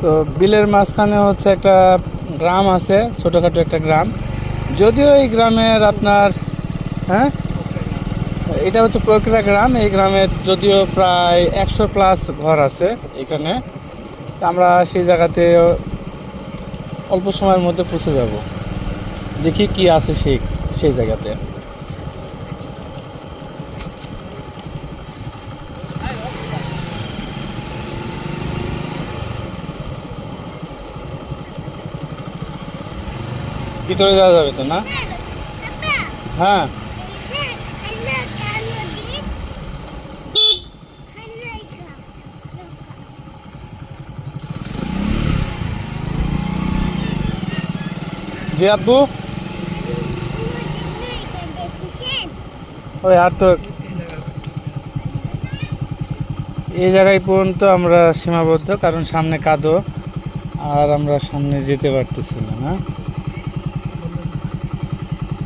তো বিলের মাঝখানে হচ্ছে একটা গ্রাম আছে, ছোটোখাটো একটা গ্রাম। যদিও এই গ্রামের আপনার হ্যাঁ? এটা হচ্ছে প্রক্রিয়া গ্রাম, এই গ্রামে যদিও প্রায় একশো প্লাস ঘর আছে এখানে। আমরা সেই জায়গাতে অল্প সময়ের মধ্যে পৌঁছে যাব। দেখি কি আছে সেই সেই জায়গাতে। ভিতরে যাওয়া যাবে তো, না? হ্যাঁ। জি, আব্বু? ওই আর তো এই জায়গায় পর্যন্ত আমরা সীমাবদ্ধ, কারণ সামনে কাদো, আর আমরা সামনে যেতে পারতেছি না?